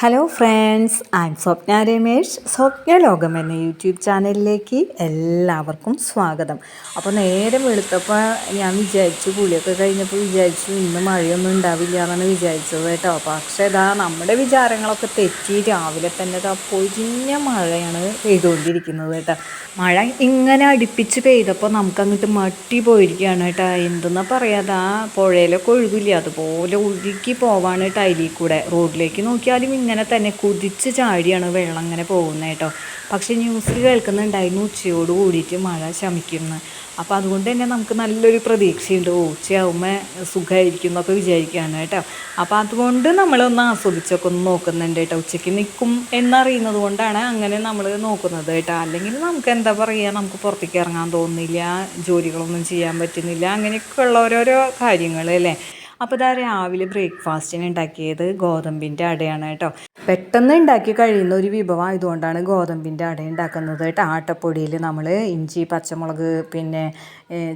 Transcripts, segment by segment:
Hello friends am Swapna Ramesh Swapna ലോകം എന്ന YouTube ചാനലിലേക്ക് എല്ലാവർക്കും സ്വാഗതം. അപ്പോൾ നേരെ വെളുത്തപ്പോൾ ഞാൻ വിചാരിച്ചു കുളിയൊക്കെ കഴിഞ്ഞപ്പോൾ വിചാരിച്ചു ഇന്ന് മഴയൊന്നും ഉണ്ടാവില്ല എന്നാണ് വിചാരിച്ചത് കേട്ടോ. പക്ഷേ ഇതാ നമ്മുടെ വിചാരങ്ങളൊക്കെ തെറ്റി രാവിലെ തന്നെ ഇതാ പൊഴിഞ്ഞ മഴയാണ് പെയ്തുകൊണ്ടിരിക്കുന്നത് കേട്ടോ. മഴ ഇങ്ങനെ അടുപ്പിച്ച് പെയ്തപ്പോൾ നമുക്കങ്ങോട്ട് മട്ടി പോയിരിക്കുകയാണ് കേട്ടോ. എന്തെന്നാ പറയാതെ ആ പുഴയിലൊക്കെ ഒഴുകില്ല? അതുപോലെ ഒഴുകി പോവാണ് ടൈലിൽ കൂടെ റോഡിലേക്ക് നോക്കിയാലും ഇങ്ങനെ തന്നെ കുതിച്ച് ചാടിയാണ് വെള്ളം ഇങ്ങനെ പോകുന്നത് കേട്ടോ. പക്ഷേ ന്യൂസിൽ കേൾക്കുന്നുണ്ടായിരുന്നു ഉച്ചയോട് കൂടിയിട്ട് മഴ ശമിക്കുന്നു. അപ്പോൾ അതുകൊണ്ട് തന്നെ നമുക്ക് നല്ലൊരു പ്രതീക്ഷയുണ്ട്. ഓ ഉച്ചയാവുമ്പോൾ സുഖമായിരിക്കും എന്നൊക്കെ വിചാരിക്കുകയാണ് കേട്ടോ. അപ്പോൾ അതുകൊണ്ട് നമ്മളൊന്ന് ആസ്വദിച്ചൊക്കെ ഒന്ന് നോക്കുന്നുണ്ട് കേട്ടോ. ഉച്ചയ്ക്ക് നിൽക്കും എന്നറിയുന്നത് കൊണ്ടാണ് അങ്ങനെ നമ്മൾ നോക്കുന്നത് കേട്ടോ. അല്ലെങ്കിൽ നമുക്ക് എന്താ പറയുക നമുക്ക് പുറത്തേക്ക് ഇറങ്ങാൻ തോന്നുന്നില്ല ജോലികളൊന്നും ചെയ്യാൻ പറ്റുന്നില്ല അങ്ങനെയൊക്കെ ഉള്ള ഓരോരോ കാര്യങ്ങൾ അല്ലേ? അപ്പോൾ ഇതാ രാവിലെ ബ്രേക്ക്ഫാസ്റ്റിന് ഉണ്ടാക്കിയത് ഗോതമ്പിന്റെ അടയാണ് കേട്ടോ. പെട്ടെന്ന് ഉണ്ടാക്കി കഴിയുന്ന ഒരു വിഭവം ആയതുകൊണ്ടാണ് ഗോതമ്പിന്റെ അട ഉണ്ടാക്കുന്നത് കേട്ടോ. ആട്ടപ്പൊടിയിൽ നമ്മൾ ഇഞ്ചി പച്ചമുളക് പിന്നെ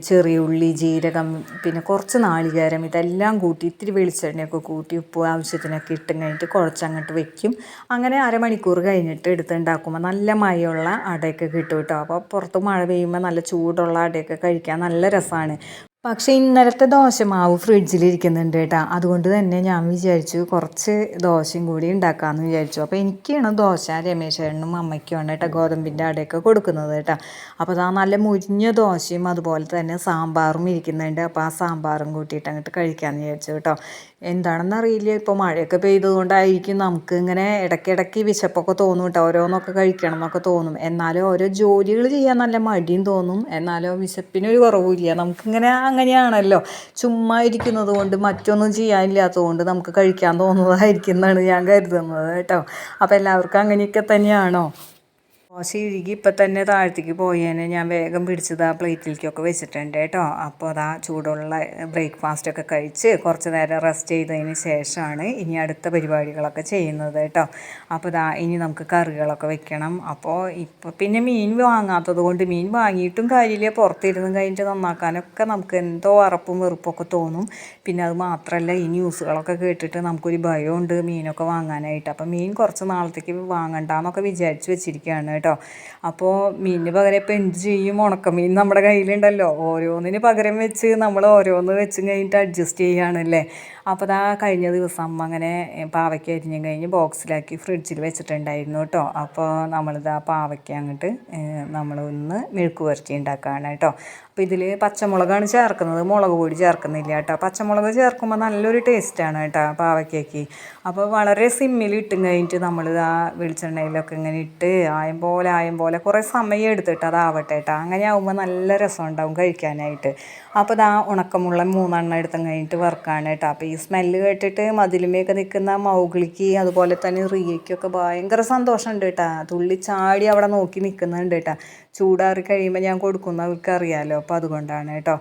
ചെറിയ ഉള്ളി ജീരകം പിന്നെ കുറച്ച് നാളികേരം ഇതെല്ലാം കൂട്ടി ഇത്തിരി വെളിച്ചെണ്ണയൊക്കെ കൂട്ടി ഉപ്പ് ആവശ്യത്തിനൊക്കെ ഇട്ടും കഴിഞ്ഞിട്ട് കുഴച്ചങ്ങോട്ട് വെക്കും. അങ്ങനെ അരമണിക്കൂർ കഴിഞ്ഞിട്ട് എടുത്ത് ഉണ്ടാക്കുമ്പോൾ നല്ല മയമുള്ള അടയൊക്കെ കിട്ടും കേട്ടോ. അപ്പോൾ പുറത്ത് മഴ പെയ്യുമ്പോൾ നല്ല ചൂടുള്ള അടയൊക്കെ കഴിക്കാൻ നല്ല രസമാണ് പക്ഷേ ഇന്നലത്തെ ദോശമാവ് ഫ്രിഡ്ജിലിരിക്കുന്നുണ്ട് കേട്ടോ. അതുകൊണ്ട് തന്നെ ഞാൻ വിചാരിച്ചു കുറച്ച് ദോശയും കൂടി ഉണ്ടാക്കാമെന്ന് വിചാരിച്ചു. അപ്പോൾ എനിക്കാണ് ദോശ രമേശേട്ടനും അമ്മയ്ക്കുമാണ് കേട്ടോ ഗോതമ്പിന്റെ അടയൊക്കെ കൊടുക്കുന്നത് കേട്ടോ. അപ്പോൾ അതാ നല്ല മുരിഞ്ഞ ദോശയും അതുപോലെ തന്നെ സാമ്പാറും ഇരിക്കുന്നുണ്ട്. അപ്പോൾ ആ സാമ്പാറും കൂട്ടിയിട്ട് അങ്ങോട്ട് കഴിക്കാമെന്ന് വിചാരിച്ചു കേട്ടോ. എന്താണെന്നറിയില്ല ഇപ്പോൾ മഴയൊക്കെ പെയ്തതുകൊണ്ടായിരിക്കും നമുക്ക് ഇങ്ങനെ ഇടയ്ക്കിടയ്ക്ക് വിശപ്പൊക്കെ തോന്നും കേട്ടോ. ഓരോന്നൊക്കെ കഴിക്കണം എന്നൊക്കെ തോന്നും. എന്നാലും ഓരോ ജോലികൾ ചെയ്യാൻ നല്ല മടിയും തോന്നും. എന്നാലും വിശപ്പിനൊരു കുറവുമില്ല. നമുക്കിങ്ങനെ അങ്ങനെയാണല്ലോ. ചുമ്മാ ഇരിക്കുന്നത് കൊണ്ട് മറ്റൊന്നും ചെയ്യാനില്ലാത്തത് കൊണ്ട് നമുക്ക് കഴിക്കാൻ തോന്നുന്നതായിരിക്കും എന്നാണ് ഞാൻ കരുതുന്നത് കേട്ടോ. അപ്പോൾ എല്ലാവർക്കും അങ്ങനെയൊക്കെ തന്നെയാണോ? ദോശ ഇഴുകി ഇപ്പം തന്നെ താഴത്തേക്ക് പോയേനെ ഞാൻ വേഗം പിടിച്ചത് ആ പ്ലേറ്റിലേക്കൊക്കെ വെച്ചിട്ടുണ്ട് കേട്ടോ. അപ്പോൾ അതാ ചൂടുള്ള ബ്രേക്ക്ഫാസ്റ്റൊക്കെ കഴിച്ച് കുറച്ച് നേരം റെസ്റ്റ് ചെയ്തതിന് ശേഷമാണ് ഇനി അടുത്ത പരിപാടികളൊക്കെ ചെയ്യുന്നത് കേട്ടോ. അപ്പോൾ ഇതാ ഇനി നമുക്ക് കറികളൊക്കെ വെക്കണം. അപ്പോൾ ഇപ്പോൾ പിന്നെ മീൻ വാങ്ങാത്തത് കൊണ്ട് മീൻ വാങ്ങിയിട്ടും കാര്യമില്ല. പുറത്തിരുന്ന് കഴിഞ്ഞിട്ട് നന്നാക്കാനൊക്കെ നമുക്ക് എന്തോ അറപ്പും വെറുപ്പൊക്കെ തോന്നും. പിന്നെ അത് മാത്രമല്ല ഈ ന്യൂസുകളൊക്കെ കേട്ടിട്ട് നമുക്കൊരു ഭയമുണ്ട് മീനൊക്കെ വാങ്ങാനായിട്ട്. അപ്പോൾ മീൻ കുറച്ച് നാളത്തേക്ക് വാങ്ങണ്ടെന്നൊക്കെ വിചാരിച്ച് വെച്ചിരിക്കുകയാണ് കേട്ടോ. അപ്പോൾ മീനിന് പകരം ഇപ്പോൾ ചെയ്യും? ഉണക്കമീൻ നമ്മുടെ കയ്യിലുണ്ടല്ലോ. ഓരോന്നിന് പകരം വെച്ച് നമ്മൾ ഓരോന്ന് വെച്ച് കഴിഞ്ഞിട്ട് അഡ്ജസ്റ്റ് ചെയ്യുകയാണല്ലേ അപ്പോൾ അതാ കഴിഞ്ഞ ദിവസം അങ്ങനെ പാവയ്ക്ക അരിഞ്ഞും കഴിഞ്ഞ് ബോക്സിലാക്കി ഫ്രിഡ്ജിൽ വെച്ചിട്ടുണ്ടായിരുന്നു കേട്ടോ അപ്പോൾ നമ്മളിതാ പാവയ്ക്ക അങ്ങോട്ട് നമ്മൾ ഒന്ന് മെഴുക്ക് പുരട്ടി ഉണ്ടാക്കുകയാണ് കേട്ടോ അപ്പോൾ ഇതിൽ പച്ചമുളകാണ് ചേർക്കുന്നത്. മുളക് പൊടി ചേർക്കുന്നില്ല കേട്ടോ പച്ചമുളക് ചേർക്കുമ്പോൾ നല്ലൊരു ടേസ്റ്റാണ് കേട്ടോ പാവയ്ക്കയ്ക്ക്. അപ്പോൾ വളരെ സിമ്മിൽ ഇട്ടും കഴിഞ്ഞിട്ട് നമ്മൾ വെളിച്ചെണ്ണയിലൊക്കെ ഇങ്ങനെ ഇട്ട് ആയം പോലെ ആയം പോലെ കുറേ സമയം എടുത്തിട്ട് അതാവട്ടെ കേട്ടോ അങ്ങനെ ആകുമ്പോൾ നല്ല രസം ഉണ്ടാവും കഴിക്കാനായിട്ട്. അപ്പോൾ ഇതാ ഉണക്കമുള്ള മൂന്നെണ്ണം എടുത്തും കഴിഞ്ഞിട്ട് വറുക്കാണ് കേട്ടോ അപ്പോൾ ഈ സ്മെല്ല് കേട്ടിട്ട് മതിലുമേയൊക്കെ നിൽക്കുന്ന മൗഗ്ലിക്ക് അതുപോലെ തന്നെ റിയയ്ക്കൊക്കെ ഭയങ്കര സന്തോഷമുണ്ട് കേട്ടാ. തുള്ളി ചാടി അവിടെ നോക്കി നിൽക്കുന്നുണ്ട് കേട്ടാ. ചൂടാറി കഴിയുമ്പോൾ ഞാൻ കൊടുക്കുന്ന അവർക്ക് അറിയാമല്ലോ അപ്പോൾ അതുകൊണ്ടാണ് കേട്ടോ.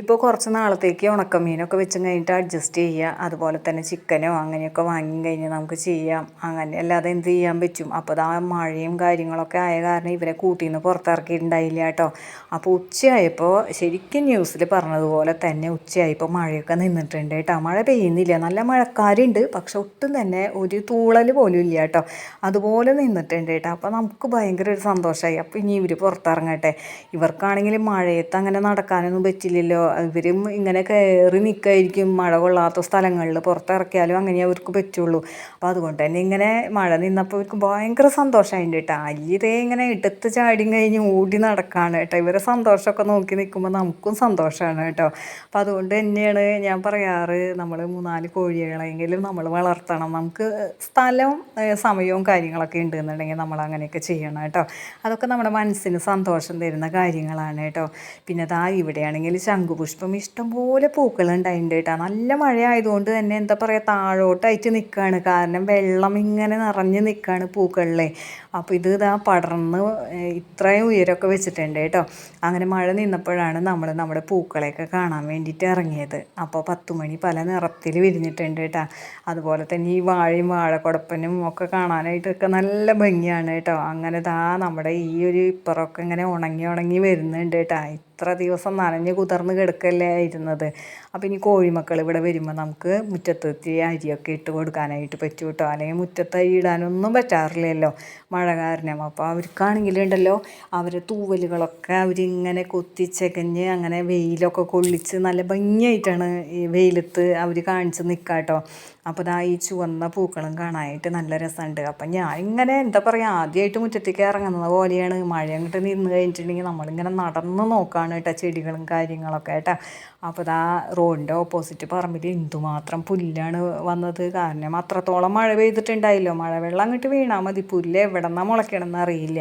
ഇപ്പോൾ കുറച്ച് നാളത്തേക്ക് ഉണക്കമീനൊക്കെ വെച്ച് കഴിഞ്ഞിട്ട് അഡ്ജസ്റ്റ് ചെയ്യുക. അതുപോലെ തന്നെ ചിക്കനോ അങ്ങനെയൊക്കെ വാങ്ങി കഴിഞ്ഞാൽ നമുക്ക് ചെയ്യാം. അങ്ങനെ അല്ലാതെ എന്ത് ചെയ്യാൻ പറ്റും? അപ്പോൾ ആ മഴയും കാര്യങ്ങളൊക്കെ ആയ കാരണം ഇവരെ കൂട്ടിൽ നിന്ന് പുറത്തിറക്കിയിട്ടുണ്ടായില്ല കേട്ടോ. അപ്പോൾ ഉച്ചയായപ്പോൾ ശരിക്കും ന്യൂസിൽ പറഞ്ഞതുപോലെ തന്നെ ഉച്ചയായപ്പോൾ മഴയൊക്കെ നിന്നിട്ടുണ്ട് കേട്ടോ. മഴ പെയ്യുന്നില്ല. നല്ല മഴക്കാരുണ്ട്. പക്ഷെ ഒട്ടും തന്നെ ഒരു തൂളൽ പോലും ഇല്ല കേട്ടോ. അതുപോലെ നിന്നിട്ടുണ്ട് കേട്ടോ. അപ്പോൾ നമുക്ക് ഭയങ്കര ഒരു സന്തോഷമായി അപ്പോൾ ഇനി ഇവർ പുറത്തിറങ്ങട്ടെ. ഇവർക്കാണെങ്കിൽ മഴയത്ത് അങ്ങനെ നടക്കാനൊന്നും പറ്റില്ലല്ലോ. ഇവരും ഇങ്ങനെ കയറി നിൽക്കായിരിക്കും മഴ കൊള്ളാത്ത സ്ഥലങ്ങളിൽ പുറത്തിറക്കിയാലും അങ്ങനെ അവർക്ക് പറ്റുള്ളൂ. അപ്പോൾ അതുകൊണ്ട് തന്നെ ഇങ്ങനെ മഴ നിന്നപ്പോൾ അവർക്ക് ഭയങ്കര സന്തോഷമായിട്ടുണ്ട് കേട്ടോ. അല്ലിതേ ഇങ്ങനെ ഇടത്ത് ചാടി കഴിഞ്ഞ് ഓടി നടക്കുകയാണ് കേട്ടോ. ഇവരെ സന്തോഷമൊക്കെ നോക്കി നിൽക്കുമ്പോൾ നമുക്കും സന്തോഷമാണ് കേട്ടോ. അപ്പോൾ അതുകൊണ്ട് തന്നെയാണ് ഞാൻ പറയാറ് നമ്മൾ മൂന്നാൽ കോഴികളെങ്കിലും നമ്മൾ വളർത്തണം. നമുക്ക് സ്ഥലവും സമയവും കാര്യങ്ങളൊക്കെ ഉണ്ടെന്നുണ്ടെങ്കിൽ നമ്മൾ അങ്ങനെയൊക്കെ ചെയ്യണം കേട്ടോ. അതൊക്കെ നമ്മുടെ മനസ്സിന് സന്തോഷം തരുന്ന കാര്യങ്ങളാണ് കേട്ടോ. പിന്നെ ദാ ഇവിടെയാണെങ്കിൽ ശംഖു ശംഖുപുഷ്പം ഇഷ്ടംപോലെ പൂക്കളുണ്ടായിട്ടുണ്ട് കേട്ടോ. നല്ല മഴ ആയതുകൊണ്ട് തന്നെ എന്താ പറയുക താഴോട്ടായിട്ട് നിൽക്കുകയാണ് കാരണം വെള്ളം ഇങ്ങനെ നിറഞ്ഞ് നിൽക്കുകയാണ് പൂക്കളിലെ. അപ്പോൾ ഇത് ഇതാ പടർന്ന് ഇത്രയും ഉയരമൊക്കെ വെച്ചിട്ടുണ്ട് കേട്ടോ. അങ്ങനെ മഴ നിന്നപ്പോഴാണ് നമ്മൾ നമ്മുടെ പൂക്കളെയൊക്കെ കാണാൻ വേണ്ടിയിട്ട് ഇറങ്ങിയത്. അപ്പോൾ പത്തുമണി പല നിറത്തിൽ വിരിഞ്ഞിട്ടുണ്ട് കേട്ടോ. അതുപോലെ തന്നെ ഈ വാഴയും വാഴക്കുടപ്പനും ഒക്കെ കാണാനായിട്ടൊക്കെ നല്ല ഭംഗിയാണ് കേട്ടോ. അങ്ങനെ ദാ നമ്മുടെ ഈ ഒരു ഇപ്പറൊക്കെ ഇങ്ങനെ ഉണങ്ങി ഉണങ്ങി വരുന്നുണ്ട് കേട്ടോ. ഇത്ര ദിവസം നനഞ്ഞ് കുതിർന്ന് കിടക്കല്ലേ ഇരുന്നത് അപ്പോൾ ഇനി കോഴിമക്കൾ ഇവിടെ വരുമ്പോൾ നമുക്ക് മുറ്റത്തെത്തി അരിയൊക്കെ ഇട്ട് കൊടുക്കാനായിട്ട് പറ്റും കേട്ടോ അല്ലെങ്കിൽ മുറ്റത്ത് ഇടാനൊന്നും പറ്റാറില്ലല്ലോ. മഴ കാരണം. അപ്പോൾ അവർക്കാണെങ്കിലുണ്ടല്ലോ അവരെ തൂവലുകളൊക്കെ അവരിങ്ങനെ കൊത്തിച്ചകഞ്ഞ് അങ്ങനെ വെയിലൊക്കെ കൊള്ളിച്ച് നല്ല ഭംഗിയായിട്ടാണ് ഈ വെയിലത്ത് അവർ കാണിച്ച് നിൽക്കുക കേട്ടോ അപ്പോൾ ദാ ഈ ചുവന്ന പൂക്കളും കാണാനായിട്ട് നല്ല രസമുണ്ട് അപ്പം ഞാൻ ഇങ്ങനെ എന്താ പറയുക ആദ്യമായിട്ട് മുറ്റത്തേക്ക് ഇറങ്ങുന്നത് പോലെയാണ്. മഴ അങ്ങോട്ട് നിന്ന് കഴിഞ്ഞിട്ടുണ്ടെങ്കിൽ നമ്മളിങ്ങനെ നടന്ന് നോക്കുകയാണ് കേട്ടോ ചെടികളും കാര്യങ്ങളൊക്കെ കേട്ടോ അപ്പോൾ ഇതാ റോഡിന്റെ ഓപ്പോസിറ്റ് പറമ്പിൽ എന്തുമാത്രം പുല്ലാണ് വന്നത്. കാരണം അത്രത്തോളം മഴ പെയ്തിട്ടുണ്ടായില്ലോ. മഴവെള്ളം അങ്ങോട്ട് വീണാൽ മതി. പുല്ല് എവിടെ നിന്നാണ് മുളയ്ക്കണമെന്ന് അറിയില്ല.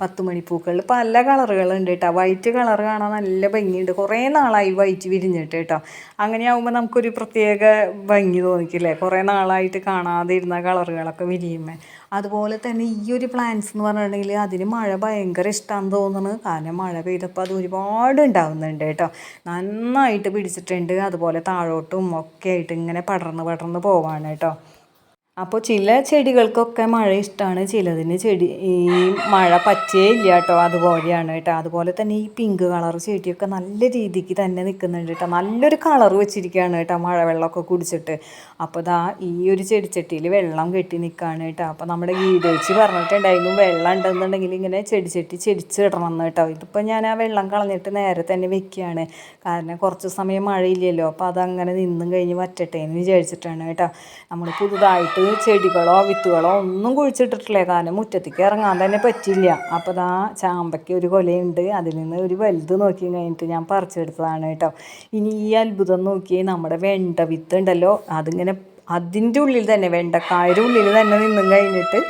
പത്ത് മണിപ്പൂക്കളിൽ പല കളറുകളുണ്ട് കേട്ടോ വൈറ്റ് കളർ കാണാൻ നല്ല ഭംഗിയുണ്ട്. കുറേ നാളായി വൈറ്റ് വിരിഞ്ഞിട്ട് കേട്ടോ അങ്ങനെയാവുമ്പോൾ നമുക്കൊരു പ്രത്യേക ഭംഗി തോന്നിക്കില്ലേ? കുറേ നാളായിട്ട് കാണാതെ ഇരുന്ന കളറുകളൊക്കെ വിരിയുമ്പോൾ അതുപോലെ തന്നെ ഈ ഒരു പ്ലാന്റ്സ് എന്ന് പറഞ്ഞിട്ടുണ്ടെങ്കിൽ അതിന് മഴ ഭയങ്കര ഇഷ്ടമാണെന്ന് തോന്നുന്നു. കാരണം മഴ പെയ്തപ്പോൾ അത് ഒരുപാട് ഉണ്ടാവുന്നുണ്ട് കേട്ടോ നന്നായിട്ട് പിടിച്ചിട്ടുണ്ട്. അതുപോലെ താഴോട്ടും ഒക്കെ ആയിട്ട് ഇങ്ങനെ പടർന്ന് പടർന്ന് പോവാണ് കേട്ടോ അപ്പോൾ ചില ചെടികൾക്കൊക്കെ മഴ ഇഷ്ടമാണ് ചിലതിന് ചെടി ഈ മഴ പറ്റേ ഇല്ല കേട്ടോ. അതുപോലെയാണ് കേട്ടോ. അതുപോലെ തന്നെ ഈ പിങ്ക് കളർ ചെടിയൊക്കെ നല്ല രീതിക്ക് തന്നെ നിൽക്കുന്നുണ്ട് കേട്ടോ. നല്ലൊരു കളർ വെച്ചിരിക്കുകയാണ് കേട്ടോ മഴവെള്ളമൊക്കെ കുടിച്ചിട്ട്. അപ്പോൾ ദാ ഈ ഒരു ചെടിച്ചട്ടിയിൽ വെള്ളം കെട്ടി നിൽക്കുകയാണ് കേട്ടോ. അപ്പോൾ നമ്മുടെ വീടേച്ചി പറഞ്ഞിട്ടുണ്ടായിരുന്നു വെള്ളം ഉണ്ടെന്നുണ്ടെങ്കിൽ ഇങ്ങനെ ചെടിച്ചട്ടി ചെടിച്ചിടണം കേട്ടോ. ഇതിപ്പോൾ ഞാൻ ആ വെള്ളം കളഞ്ഞിട്ട് നേരെ തന്നെ വെക്കുകയാണ്. കാരണം കുറച്ച് സമയം മഴയില്ലല്ലോ. അപ്പോൾ അതങ്ങനെ നിന്നും കഴിഞ്ഞ് വറ്റട്ടെ എന്ന് വിചാരിച്ചിട്ടാണ് കേട്ടോ. നമ്മൾ പുതുതായിട്ട് ചെടികളോ വിത്തുകളോ ഒന്നും കുഴിച്ചിട്ടിട്ടില്ല. കാരണം മുറ്റത്തേക്ക് ഇറങ്ങാൻ തന്നെ പറ്റില്ല അപ്പോൾ ദാ ചാമ്പയ്ക്ക് ഒരു കൊലയുണ്ട്. അതിൽ നിന്ന് ഒരു വലുത് നോക്കി കഴിഞ്ഞിട്ട് ഞാൻ പറിച്ചെടുത്തതാണ് കേട്ടോ. ഇനി ഈ അത്ഭുതം നോക്കി നമ്മുടെ വെണ്ട വിത്ത് ഉണ്ടല്ലോ അതിങ്ങനെ അതിന്റെ ഉള്ളിൽ തന്നെ വെണ്ടക്കായുടെ ഉള്ളിൽ തന്നെ നിന്നും കഴിഞ്ഞിട്ട്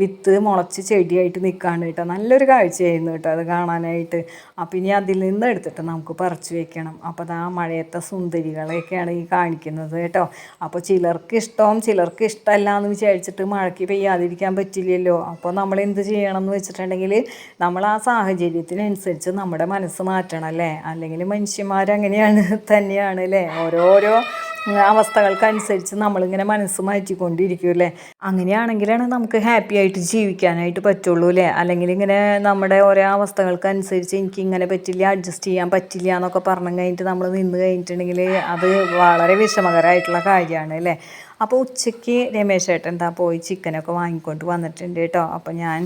വിത്ത് മുളച്ച് ചെടിയായിട്ട് നിൽക്കുകയാണ് കേട്ടോ. നല്ലൊരു കാഴ്ചയായിരുന്നു കേട്ടോ അത് കാണാനായിട്ട്. അപ്പം ഇനി അതിൽ നിന്ന് എടുത്തിട്ട് നമുക്ക് പറിച്ചു വെക്കണം. അപ്പോൾ അത് ആ മഴയത്തെ സുന്ദരികളെയൊക്കെയാണ് ഈ കാണിക്കുന്നത് കേട്ടോ. അപ്പോൾ ചിലർക്ക് ഇഷ്ടവും ചിലർക്ക് ഇഷ്ടമല്ല എന്ന് വിചാരിച്ചിട്ട് മഴയ്ക്ക് പെയ്യാതിരിക്കാൻ പറ്റില്ലല്ലോ. അപ്പോൾ നമ്മൾ എന്ത് ചെയ്യണം എന്ന് വെച്ചിട്ടുണ്ടെങ്കിൽ നമ്മൾ ആ സാഹചര്യത്തിനനുസരിച്ച് നമ്മുടെ മനസ്സ് മാറ്റണം അല്ലേ? അല്ലെങ്കിൽ മനുഷ്യന്മാരങ്ങനെയാണ് തന്നെയാണ് അല്ലേ? ഓരോരോ അവസ്ഥകൾക്കനുസരിച്ച് നമ്മളിങ്ങനെ മനസ്സ് മാറ്റിക്കൊണ്ടിരിക്കും അല്ലേ അങ്ങനെയാണെങ്കിലാണ് നമുക്ക് ഹാപ്പി ആയിട്ട് ജീവിക്കാനായിട്ട് പറ്റുള്ളൂ അല്ലേ? അല്ലെങ്കിൽ ഇങ്ങനെ നമ്മുടെ ഓരോ അവസ്ഥകൾക്കനുസരിച്ച് എനിക്ക് ഇങ്ങനെ പറ്റില്ല അഡ്ജസ്റ്റ് ചെയ്യാൻ പറ്റില്ല എന്നൊക്കെ പറഞ്ഞു കഴിഞ്ഞിട്ട് നമ്മൾ നിന്ന് കഴിഞ്ഞിട്ടുണ്ടെങ്കിൽ അത് വളരെ വിഷമകരമായിട്ടുള്ള കാര്യമാണ് അല്ലേ? അപ്പോൾ ഉച്ചയ്ക്ക് രമേശ് ഏട്ടൻ എന്താ പോയി ചിക്കനൊക്കെ വാങ്ങിക്കൊണ്ട് വന്നിട്ടുണ്ട് കേട്ടോ. അപ്പോൾ ഞാൻ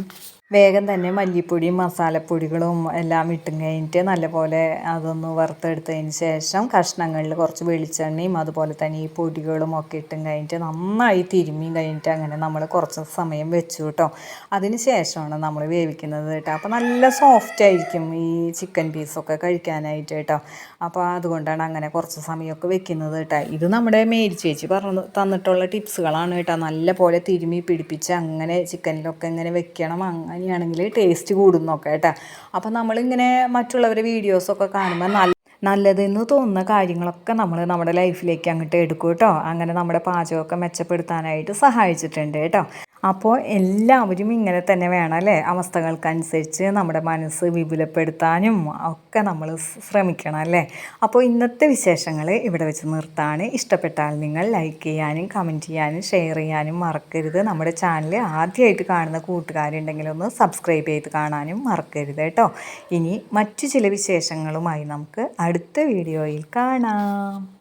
വേഗം തന്നെ മല്ലിപ്പൊടിയും മസാലപ്പൊടികളും എല്ലാം ഇട്ടും കഴിഞ്ഞിട്ട് നല്ലപോലെ അതൊന്ന് വറുത്തെടുത്തതിന് ശേഷം കഷ്ണങ്ങളിൽ കുറച്ച് വെളിച്ചെണ്ണയും അതുപോലെ തന്നെ ഈ പൊടികളും ഒക്കെ ഇട്ടും കഴിഞ്ഞിട്ട് നന്നായി തിരുമ്മിയും കഴിഞ്ഞിട്ട് അങ്ങനെ നമ്മൾ കുറച്ച് സമയം വെച്ചു കേട്ടോ. അതിന് ശേഷമാണ് നമ്മൾ വേവിക്കുന്നത് കേട്ടോ. അപ്പോൾ നല്ല സോഫ്റ്റ് ആയിരിക്കും ഈ ചിക്കൻ പീസൊക്കെ കഴിക്കാനായിട്ട് കേട്ടോ. അപ്പോൾ അതുകൊണ്ടാണ് അങ്ങനെ കുറച്ച് സമയമൊക്കെ വെക്കുന്നത് കേട്ടോ. ഇത് നമ്മുടെ മേരി ചേച്ചി പറഞ്ഞു തന്നിട്ടുള്ള ടിപ്സുകളാണ് കേട്ടോ. നല്ല പോലെ തിരുമ്മി പിടിപ്പിച്ച് അങ്ങനെ ചിക്കനിലൊക്കെ ഇങ്ങനെ വെക്കണം. അങ്ങനെ അങ്ങനെയാണെങ്കിൽ ടേസ്റ്റ് കൂടുന്നൊക്കെ കേട്ടോ. അപ്പോൾ നമ്മളിങ്ങനെ മറ്റുള്ളവരെ വീഡിയോസൊക്കെ കാണുമ്പോൾ നല്ല നല്ലതെന്ന് തോന്നുന്ന കാര്യങ്ങളൊക്കെ നമ്മൾ നമ്മുടെ ലൈഫിലേക്ക് അങ്ങോട്ട് എടുക്കും കേട്ടോ. അങ്ങനെ നമ്മുടെ പാചകമൊക്കെ മെച്ചപ്പെടുത്താനായിട്ട് സഹായിച്ചിട്ടുണ്ട് കേട്ടോ. അപ്പോൾ എല്ലാവരും ഇങ്ങനെ തന്നെ വേണം അല്ലേ? അവസ്ഥകൾക്കനുസരിച്ച് നമ്മുടെ മനസ്സ് വിപുലപ്പെടുത്താനും ഒക്കെ നമ്മൾ ശ്രമിക്കണം അല്ലേ? അപ്പോൾ ഇന്നത്തെ വിശേഷങ്ങൾ ഇവിടെ വെച്ച് നിർത്താണ്. ഇഷ്ടപ്പെട്ടാൽ നിങ്ങൾ ലൈക്ക് ചെയ്യാനും കമന്റ് ചെയ്യാനും ഷെയർ ചെയ്യാനും മറക്കരുത്. നമ്മുടെ ചാനൽ ആദ്യമായിട്ട് കാണുന്ന കൂട്ടുകാരുണ്ടെങ്കിൽ ഒന്ന് സബ്സ്ക്രൈബ് ചെയ്ത് കാണാനും മറക്കരുത് കേട്ടോ. ഇനി മറ്റു ചില വിശേഷങ്ങളുമായി നമുക്ക് അടുത്ത വീഡിയോയിൽ കാണാം.